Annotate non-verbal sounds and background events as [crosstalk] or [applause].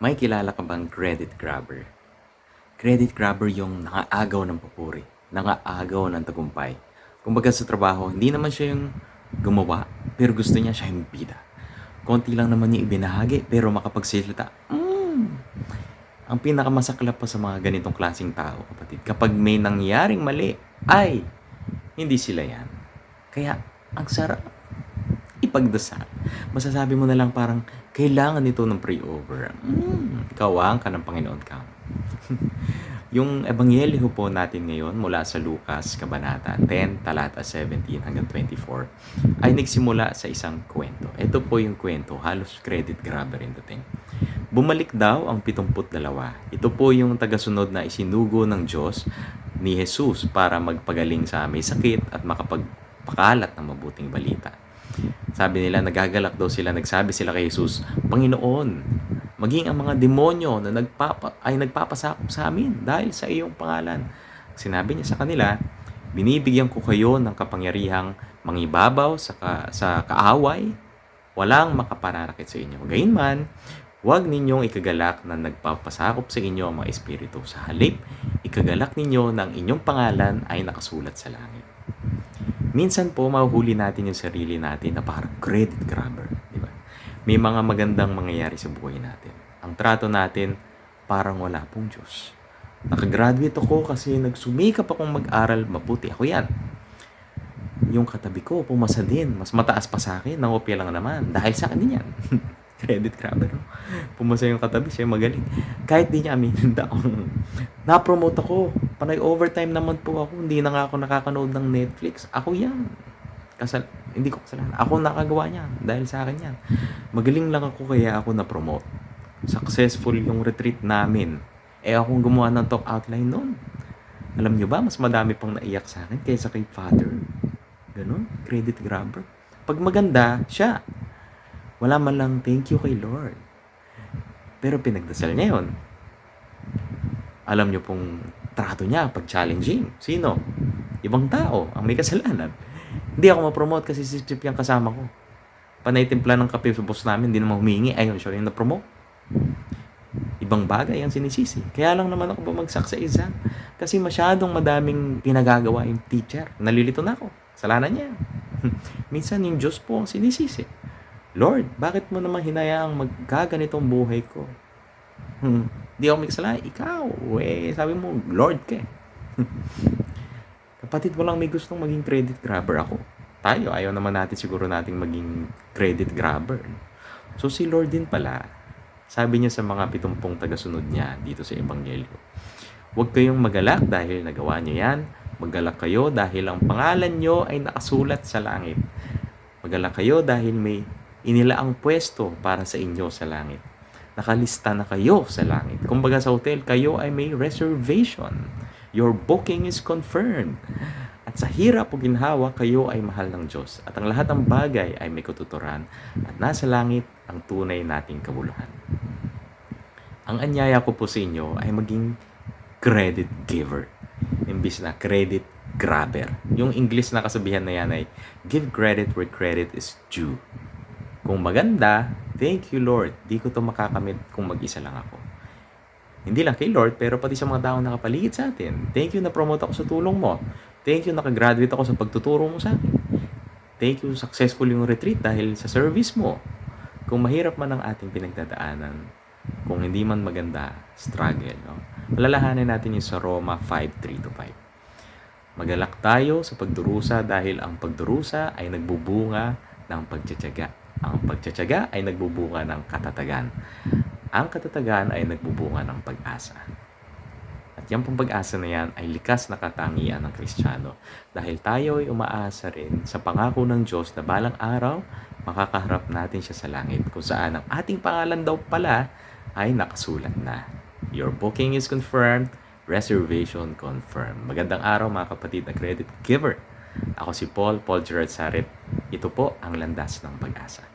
May kilala ka bang credit grabber? Credit grabber yung nangaagaw ng papuri, nangaagaw ng tagumpay. Kumbaga sa trabaho, hindi naman siya yung gumawa, pero gusto niya siya yung bida. Konti lang naman yung ibinahagi, pero makapagsalita, mm. Ang pinakamasaklap pa sa mga ganitong klaseng tao, kapatid, kapag may nangyaring mali, ay, hindi sila yan. Kaya, ang sarap ipagdasal. Masasabi mo na lang parang, kailangan nito ng pray-over. Mm, kawang ka ng Panginoon ka. [laughs] yung ebanghelyo po natin ngayon mula sa Lucas, Kabanata 10, talata 17 hanggang 24, ay nagsimula sa isang kwento. Ito po yung kwento, halos credit grabber in dating. Bumalik daw ang 72. Ito po yung tagasunod na isinugo ng Diyos ni Jesus para magpagaling sa may sakit at makapagpakalat ng mabuting balita. Sabi nila, nagagalak daw sila, nagsabi sila kay Jesus, Panginoon, maging ang mga demonyo na nagpapa, ay nagpapasakop sa amin dahil sa iyong pangalan. Sinabi niya sa kanila, binibigyan ko kayo ng kapangyarihang mangibabaw sa, ka, sa kaaway, walang makapananakit sa inyo. Gayunman, huwag ninyong ikagalak na nagpapasakop sa inyo ang mga espiritu. Sa halip, ikagalak ninyo ng inyong pangalan ay nakasulat sa langit. Minsan po, mahuhuli natin yung sarili natin na parang credit grabber. Di ba? May mga magandang mangyayari sa buhay natin. Ang trato natin, parang wala pong Diyos. Nakagraduate ako kasi nagsumikap akong mag-aral mabuti. Ako yan. Yung katabi ko, pumasa din. Mas mataas pa sa akin. Nangopya lang naman. Dahil sa akin yan. [laughs] Credit grabber. No? Pumasa yung katabi, siya magaling. Kahit di niya aminin daw. Na-promote ako. Panay overtime naman po ako. Hindi na nga ako nakakanood ng Netflix. Ako yan. Kasal hindi ko kasalanan. Ako nakagawa niyan. Dahil sa akin yan. Magaling lang ako kaya ako na-promote. Successful yung retreat namin. Eh akong gumawa ng talk outline noon. Alam nyo ba, mas madami pang naiyak sa akin kaysa kay Father. Ganon. Credit grabber. Pag maganda, siya. Wala man lang thank you kay Lord. Pero pinagdasal niya yun. Alam niyo pong trato niya pag challenging. Sino? Ibang tao ang may kasalanan. Hindi ako ma-promote kasi si Chip yung kasama ko. Panay timpla ng kape sa boss namin, hindi naman humingi. Ayun, siya yung na-promote. Ibang bagay ang sinisisi. Kaya lang naman ako bumagsak sa exam. Kasi masyadong madaming pinagagawa yung teacher. Nalilito na ako. Salanan niya. [laughs] Minsan yung Diyos po ang sinisisi. Lord, bakit mo naman hinayaang magkaganitong buhay ko? Hmm, di ako may. Ikaw, eh, sabi mo, Lord ka eh. [laughs] Kapatid mo lang may gustong maging credit grabber ako. Tayo, ayaw naman natin siguro nating maging credit grabber. So si Lord din pala, sabi niya sa mga pitumpong tagasunod niya dito sa Ebanghelyo, Huwag kayong magalak dahil nagawa niyo yan. Magalak kayo dahil ang pangalan niyo ay nakasulat sa langit. Magalak kayo dahil may inilaang pwesto para sa inyo sa langit. Nakalista na kayo sa langit. Kumbaga sa hotel, kayo ay may reservation. Your booking is confirmed. At sa hirap o ginhawa, kayo ay mahal ng Diyos. At ang lahat ng bagay ay may katuturan. At nasa langit ang tunay nating kabuluhan. Ang anyaya ko po sa inyo ay maging credit giver. Imbis na credit grabber. Yung English na kasabihan na yan ay give credit where credit is due. Kung maganda, thank you Lord. Di ko to makakamit kung mag-isa lang ako. Hindi lang kay Lord, pero pati sa mga taong nakapaligid sa atin. Thank you na promote ako sa tulong mo. Thank you nakagraduate ako sa pagtuturo mo sa akin. Thank you successful yung retreat dahil sa service mo. Kung mahirap man ang ating pinagdadaanan, kung hindi man maganda, struggle. No? Malalahanin natin yung sa Roma 5.3 to 5. Magalak tayo sa pagdurusa dahil ang pagdurusa ay nagbubunga ng pagtsatsaga. Ang pagtsatsaga ay nagbubunga ng katatagan. Ang katatagan ay nagbubunga ng pag-asa. At yung pong pag-asa na yan ay likas na katangian ng Kristiyano dahil tayo ay umaasa rin sa pangako ng Diyos na balang araw makakaharap natin siya sa langit kung saan ang ating pangalan daw pala ay nakasulat na. Your booking is confirmed, reservation confirmed. Magandang araw mga kapatid na credit giver. Ako si Paul, Paul Gerard Sarit. Ito po ang landas ng pag-asa.